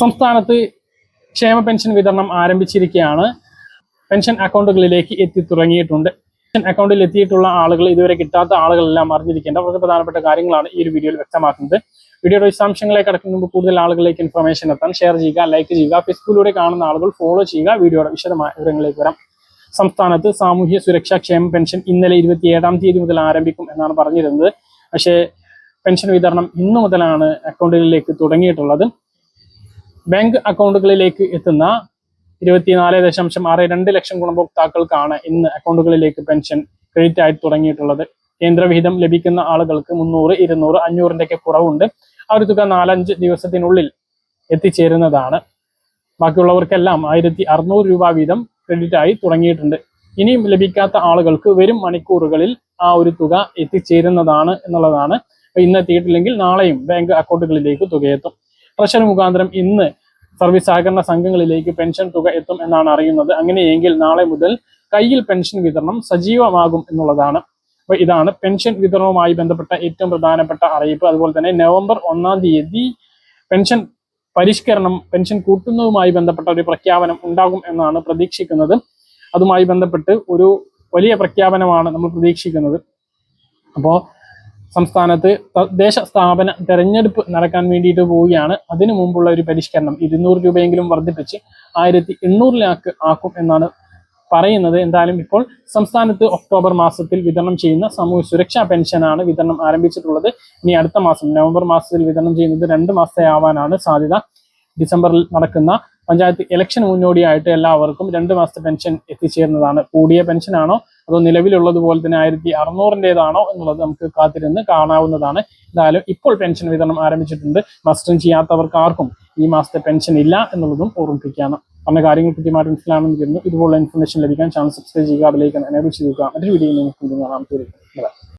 സംസ്ഥാനത്ത് ക്ഷേമ പെൻഷൻ വിതരണം ആരംഭിച്ചിരിക്കുകയാണ്. പെൻഷൻ അക്കൗണ്ടുകളിലേക്ക് എത്തി തുടങ്ങിയിട്ടുണ്ട്. പെൻഷൻ അക്കൗണ്ടിൽ എത്തിയിട്ടുള്ള ആളുകൾ ഇതുവരെ കിട്ടാത്ത ആളുകളെല്ലാം അറിഞ്ഞിരിക്കേണ്ട വളരെ പ്രധാനപ്പെട്ട കാര്യങ്ങളാണ് ഈ ഒരു വീഡിയോയിൽ വ്യക്തമാക്കുന്നത്. വീഡിയോയുടെ വിശദാംശങ്ങളെ കടക്കുന്ന മുമ്പ് കൂടുതൽ ആളുകളിലേക്ക് ഇൻഫർമേഷൻ എത്താൻ ഷെയർ ചെയ്യുക ലൈക്ക് ചെയ്യുക ഫേസ്ബുക്കിലൂടെ കാണുന്ന ആളുകൾ ഫോളോ ചെയ്യുക. വീഡിയോയുടെ വിശദമായ വിവരങ്ങളിലേക്ക് വരാം. സംസ്ഥാനത്ത് സാമൂഹ്യ സുരക്ഷാ ക്ഷേമ പെൻഷൻ ഇന്നലെ ഇരുപത്തിയേഴാം തീയതി മുതൽ ആരംഭിക്കും എന്നാണ് പറഞ്ഞിരുന്നത്. പക്ഷേ പെൻഷൻ വിതരണം ഇന്നു മുതലാണ് അക്കൗണ്ടുകളിലേക്ക് തുടങ്ങിയിട്ടുള്ളത്. ബാങ്ക് അക്കൗണ്ടുകളിലേക്ക് എത്തുന്ന ഇരുപത്തിനാല് ദശാംശം ആറ് രണ്ട് ലക്ഷം ഗുണഭോക്താക്കൾക്കാണ് ഇന്ന് അക്കൗണ്ടുകളിലേക്ക് പെൻഷൻ ക്രെഡിറ്റ് ആയി തുടങ്ങിയിട്ടുള്ളത് കേന്ദ്രവിഹിതം ലഭിക്കുന്ന ആളുകൾക്ക് മുന്നൂറ് ഇരുന്നൂറ് അഞ്ഞൂറിന്റെ ഒക്കെ കുറവുണ്ട്. ആ ഒരു തുക നാലഞ്ച് ദിവസത്തിനുള്ളിൽ എത്തിച്ചേരുന്നതാണ്. ബാക്കിയുള്ളവർക്കെല്ലാം ആയിരത്തി അറുന്നൂറ് രൂപ വീതം ക്രെഡിറ്റ് ആയി തുടങ്ങിയിട്ടുണ്ട്. ഇനിയും ലഭിക്കാത്ത ആളുകൾക്ക് വരും മണിക്കൂറുകളിൽ ആ ഒരു തുക എത്തിച്ചേരുന്നതാണ് എന്നുള്ളതാണ് ഇന്ന് എത്തിയിട്ടില്ലെങ്കിൽ നാളെയും ബാങ്ക് അക്കൗണ്ടുകളിലേക്ക് തുകയെത്തും ട്രഷറി മുഖാന്തരം ഇന്ന് സർവീസ് സഹകരണ സംഘങ്ങളിലേക്ക് പെൻഷൻ തുക എത്തും എന്നാണ് അറിയുന്നത്. അങ്ങനെയെങ്കിൽ നാളെ മുതൽ കയ്യിൽ പെൻഷൻ വിതരണം സജീവമാകും എന്നുള്ളതാണ്. അപ്പൊ ഇതാണ് പെൻഷൻ വിതരണവുമായി ബന്ധപ്പെട്ട ഏറ്റവും പ്രധാനപ്പെട്ട അറിയിപ്പ്. അതുപോലെ തന്നെ നവംബർ ഒന്നാം തീയതി പെൻഷൻ പരിഷ്കരണം പെൻഷൻ കൂട്ടുന്നതുമായി ബന്ധപ്പെട്ട ഒരു പ്രഖ്യാപനം ഉണ്ടാകും എന്നാണ് പ്രതീക്ഷിക്കുന്നത്. അതുമായി ബന്ധപ്പെട്ട് ഒരു വലിയ പ്രഖ്യാപനമാണ് നമ്മൾ പ്രതീക്ഷിക്കുന്നത്. അപ്പോൾ സംസ്ഥാനത്ത് തദ്ദേശ സ്ഥാപന തെരഞ്ഞെടുപ്പ് നടക്കാൻ വേണ്ടിയിട്ട് പോവുകയാണ്. അതിനു മുമ്പുള്ള ഒരു പരിഷ്കരണം ഇരുന്നൂറ് രൂപയെങ്കിലും വർദ്ധിപ്പിച്ച് ആയിരത്തി എണ്ണൂറിലാക്ക് ആക്കും എന്നാണ് പറയുന്നത്. എന്തായാലും ഇപ്പോൾ സംസ്ഥാനത്ത് ഒക്ടോബർ മാസത്തിൽ വിതരണം ചെയ്യുന്ന സമൂഹ സുരക്ഷാ പെൻഷനാണ് വിതരണം ആരംഭിച്ചിട്ടുള്ളത്. ഇനി അടുത്ത മാസം നവംബർ മാസത്തിൽ വിതരണം ചെയ്യുന്നത് രണ്ട് മാസത്തെ ആവാനാണ് സാധ്യത. ഡിസംബറിൽ നടക്കുന്ന പഞ്ചായത്ത് ഇലക്ഷൻ മുന്നോടിയായിട്ട് എല്ലാവർക്കും രണ്ട് മാസത്തെ പെൻഷൻ എത്തിച്ചേരുന്നതാണ് കൂടിയ പെൻഷനാണോ അതോ നിലവിലുള്ളതുപോലെ തന്നെ ആയിരത്തി അറുന്നൂറിന്റെതാണോ എന്നുള്ളത് നമുക്ക് കാത്തിരുന്ന് കാണാവുന്നതാണ്. എന്തായാലും ഇപ്പോൾ പെൻഷൻ വിതരണം ആരംഭിച്ചിട്ടുണ്ട്. മസ്റ്ററിങ് ചെയ്യാത്തവർക്ക് ആർക്കും ഈ മാസത്തെ പെൻഷൻ ഇല്ല എന്നുള്ളതും ഓർമ്മിപ്പിക്കുകയാണ്. പറഞ്ഞ കാര്യങ്ങൾ കൃത്യമായിട്ട് മനസ്സിലാണെന്ന് കരുതുന്നു. ഇതുപോലുള്ള ഇൻഫർമേഷൻ ലഭിക്കാൻ ചാനൽ സബ്സ്ക്രൈബ് ചെയ്യുക അതിലേക്ക് എനേബിൾ ചെയ്യുക. മറ്റൊരു വീഡിയോയിൽ നിങ്ങൾക്ക് കാണാൻ തീർക്കും